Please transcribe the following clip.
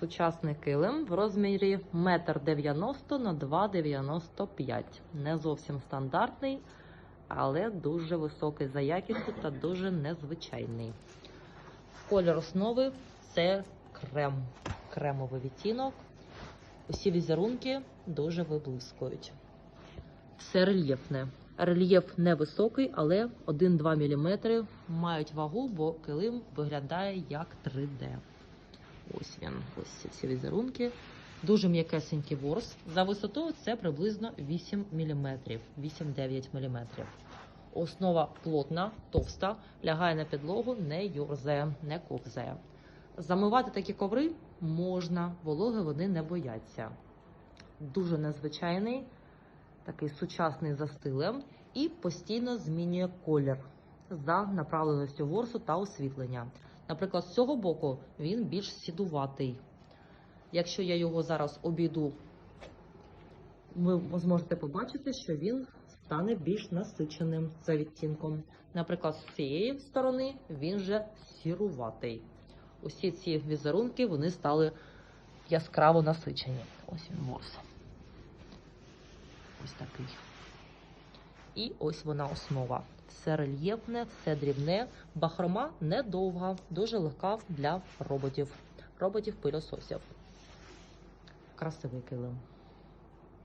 Сучасний килим в розмірі 1,90 м на 2,95 м. Не зовсім стандартний, але дуже високий за якістю та дуже незвичайний. Колір основи це крем, кремовий відтінок. Усі візерунки дуже виблискують. Все рельєфне. Рельєф невисокий, але 1-2 мм мають вагу, бо килим виглядає як 3D. Ось він, ось ці візерунки. Дуже м'якесенький ворс. За висотою це приблизно 8 мм, 8-9 мм. Основа плотна, товста, лягає на підлогу, не юрзе, не ковзає. Замивати такі коври можна, вологи вони не бояться. Дуже незвичайний, такий сучасний за стилем і постійно змінює колір за направленістю ворсу та освітлення. Наприклад, з цього боку він більш сідуватий. Якщо я його зараз обійду, ви зможете побачити, що він стане більш насиченим за відтінком. Наприклад, з цієї сторони він вже сіруватий. Усі ці візерунки вони стали яскраво насичені. Ось він ворс. Ось такий. І ось вона основа. Все рельєфне, все дрібне. Бахрома недовга, дуже легка для роботів, роботів-пилососів. Красивий килим.